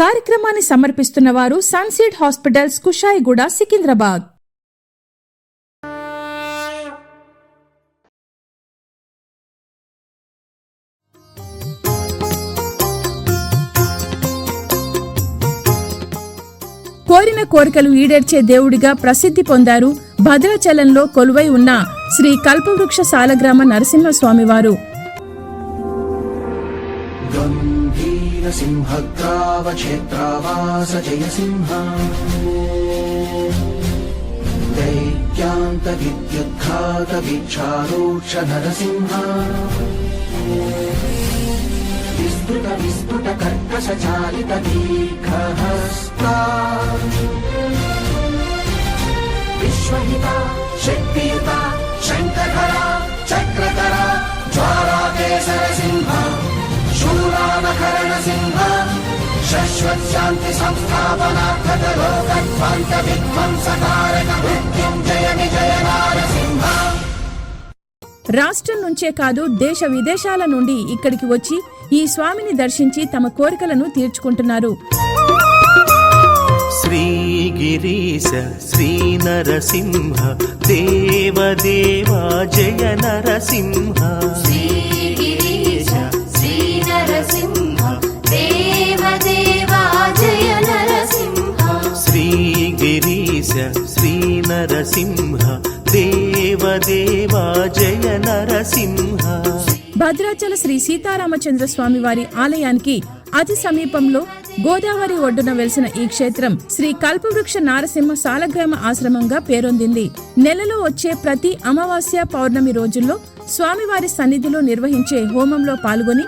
కార్యక్రమాన్ని సమర్పిస్తున్న వారు సన్సీడ్ హాస్పిటల్స్ కుషాయిగూడ సికింద్రాబాద్. కోరిన కోరికలు ఈడేర్చే దేవుడిగా ప్రసిద్ధి పొందారు భద్రాచలంలో కొలువై ఉన్న శ్రీ కల్పవృక్ష సాలగ్రామ నరసింహస్వామివారు. गम्भीरसिंहग्रावक्षेत्रावास जयसिंह दैत्यान्तविद्युद्घातवीक्षारोक्ष नरसिंह विस्फुट विस्फुट कर्कशचालित दीर्घहस्ता विश्वहिता शक्तियुता शङ्कधरा चक्रधरा ज्वालाकेसरसिंह शूलानकरणसिंह शश्वत्शान्ति संस्थापनार्थक लोकध्वान्त विध्वंसकारक मृत्युञ्जय विजय नारसिंह రాష్ట్రం నుంచే కాదు దేశ విదేశాల నుండి ఇక్కడికి వచ్చి ఈ స్వామిని దర్శించి తమ కోరికలను తీర్చుకుంటున్నారు श्रीगिरीश श्रीनरसिंह देवदेवा जय नरसिंह श्रीगिरीश భద్రాచల శ్రీ సీతారామచంద్ర స్వామి వారి ఆలయానికి అతి సమీపంలో గోదావరి ఒడ్డున వెలిసిన ఈ క్షేత్రం శ్రీ కల్పవృక్ష నారసింహ సాలగ్రామ ఆశ్రమంగా పేరొందింది. నెలలో వచ్చే ప్రతి అమావాస్య పౌర్ణమి రోజుల్లో స్వామివారి సన్నిధిలో నిర్వహించే హోమంలో పాల్గొని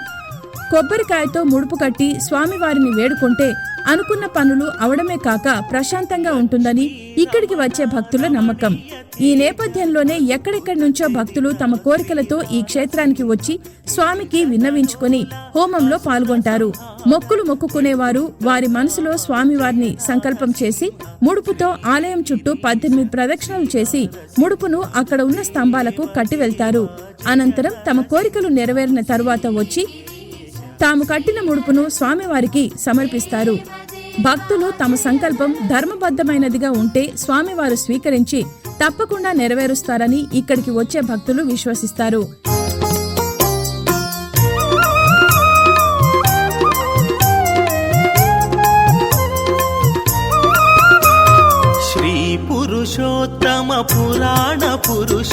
కొబ్బరికాయతో ముడుపు కట్టి స్వామివారిని వేడుకుంటే అనుకున్న పనులు అవడమే కాక ప్రశాంతంగా ఉంటుందని ఇక్కడికి వచ్చే భక్తుల నమ్మకం. ఈ నేపథ్యంలోనే ఎక్కడెక్కడి నుంచో భక్తులు తమ కోరికలతో ఈ క్షేత్రానికి వచ్చి స్వామికి విన్నవించుకొని హోమంలో పాల్గొంటారు. మొక్కులు మొక్కుకునేవారు వారి మనసులో స్వామివారిని సంకల్పం చేసి ముడుపుతో ఆలయం చుట్టూ పద్దెనిమిది ప్రదక్షిణలు చేసి ముడుపును అక్కడ ఉన్న స్తంభాలకు కట్టి వెళ్తారు. అనంతరం తమ కోరికలు నెరవేరిన తరువాత వచ్చి తాము కట్టిన ముడుపును స్వామివారికి సమర్పిస్తారు. భక్తులు తమ సంకల్పం ధర్మబద్ధమైనదిగా ఉంటే స్వామివారు స్వీకరించి తప్పకుండా నెరవేరుస్తారని ఇక్కడికి వచ్చే భక్తులు విశ్వసిస్తారు. శ్రీ పురుషోత్తమ పురాణ పురుష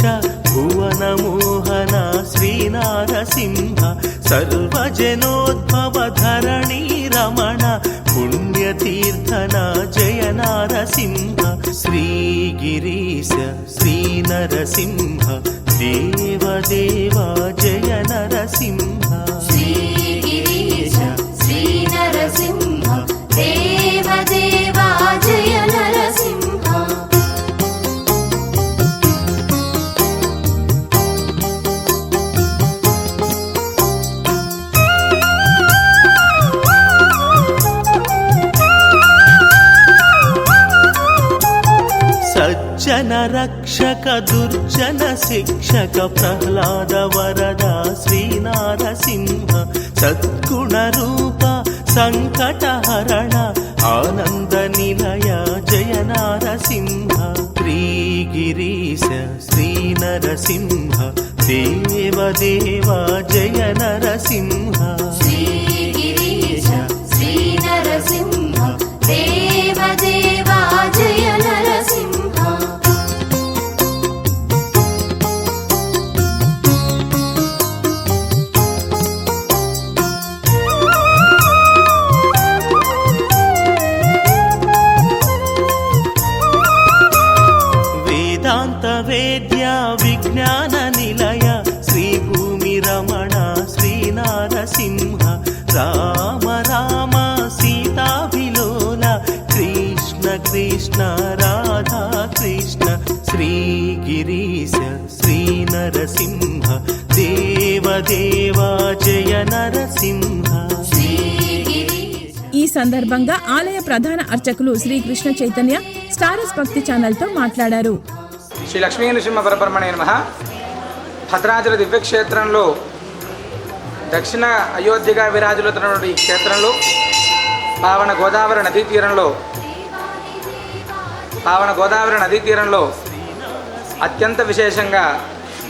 సర్వజనోద్భవ ధరణి రమణ పుణ్యతీర్థన జయ నారసింహ శ్రీగిరీశ శ్రీనరసింహ దేవదేవ జయ నరసింహ జన రక్షక దుర్జన శిక్షక ప్రహ్లాద వరద శ్రీనారసింహ సద్గుణ రూప సంకట హరణ ఆనంద నిలయ జయ నారసింహ శ్రీగిరీశ శ్రీనరసింహ దేవదేవ జయ నరసింహ. దేవా నరసింహ. ఈ సందర్భంగా ఆలయ ప్రధాన అర్చకులు శ్రీకృష్ణ చైతన్య స్టారస్ భక్తి ఛానల్తో మాట్లాడారు. శ్రీ లక్ష్మీ నృసింహ పరబ్రహ్మణ్య నమ. భద్రాచల దివ్యక్షేత్రంలో దక్షిణ అయోధ్యగా విరాజులుతున్నటువంటి ఈ క్షేత్రంలో పావన గోదావరి నదీ తీరంలో పావన గోదావరి నదీ తీరంలో అత్యంత విశేషంగా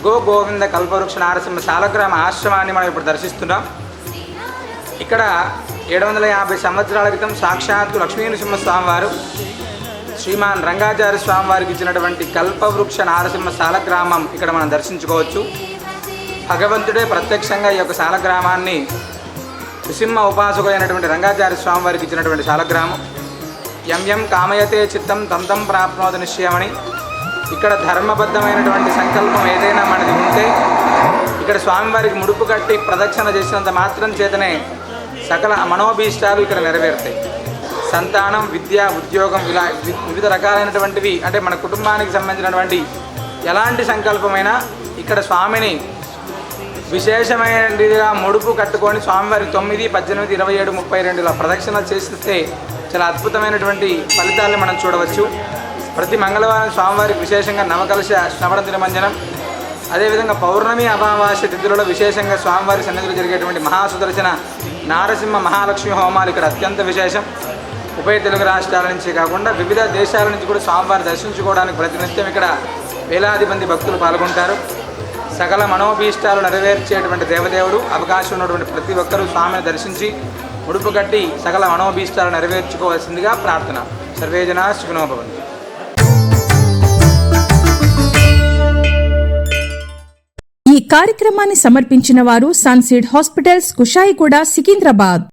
గో గోవింద కల్పవృక్ష నారసింహ సాలగ్రామ ఆశ్రమాన్ని మనం ఇప్పుడు దర్శిస్తున్నాం. ఇక్కడ ఏడు వందల యాభై సంవత్సరాల క్రితం సాక్షాత్తు లక్ష్మీనరసింహ స్వామివారు శ్రీమాన్ రంగాచార్య స్వామివారికి ఇచ్చినటువంటి కల్పవృక్ష నారసింహ సాలగ్రామం ఇక్కడ మనం దర్శించుకోవచ్చు. భగవంతుడే ప్రత్యక్షంగా ఈ యొక్క శాలగ్రామాన్ని నృసింహ ఉపాసకులైనటువంటి రంగాచార్య స్వామివారికి ఇచ్చినటువంటి శాలగ్రామం ఎం ఎం కామయతే చిత్తం తంతం తం ప్రాప్నోద నిశ్చయమని ఇక్కడ ధర్మబద్ధమైనటువంటి సంకల్పం ఏదైనా మనది ఉంటే ఇక్కడ స్వామివారికి ముడుపు కట్టి ప్రదక్షిణ చేసినంత మాత్రం చేతనే సకల మనోభీష్టాలు ఇక్కడ నెరవేరుతాయి. సంతానం విద్య ఉద్యోగం ఇలా వివిధ రకాలైనటువంటివి అంటే మన కుటుంబానికి సంబంధించినటువంటి ఎలాంటి సంకల్పమైనా ఇక్కడ స్వామిని విశేషమైనదిగా ముడుపు కట్టుకొని స్వామివారి తొమ్మిది పద్దెనిమిది ఇరవై ఏడు ముప్పై రెండు ఇలా చేస్తే చాలా అద్భుతమైనటువంటి ఫలితాలను మనం చూడవచ్చు. ప్రతి మంగళవారం స్వామివారికి విశేషంగా నవకలశ శ్రవణ తిరుమంజనం అదేవిధంగా పౌర్ణమి అమావాస్య తిథులలో విశేషంగా స్వామివారి సన్నిధిలో జరిగేటువంటి మహాసుదర్శన నారసింహ మహాలక్ష్మి హోమాలు ఇక్కడ అత్యంత విశేషం. ఉభయ తెలుగు రాష్ట్రాల నుంచి కాకుండా వివిధ దేశాల నుంచి కూడా స్వామివారి దర్శించుకోవడానికి ప్రతినిత్యం ఇక్కడ వేలాది మంది భక్తులు పాల్గొంటారు. సకల మనోభీష్టాలు నెరవేర్చేటువంటి దేవదేవుడు అవకాశం ఉన్నటువంటి ప్రతి ఒక్కరూ స్వామిని దర్శించి ముడుపు కట్టి సకల మనోభీష్టాలు నెరవేర్చుకోవాల్సిందిగా ప్రార్థన. సర్వేజన జనా ఈ కార్యక్రమాన్ని సమర్పించిన వారు సన్సీడ్ హాస్పిటల్స్ కుషాయిగూడ సికింద్రాబాద్.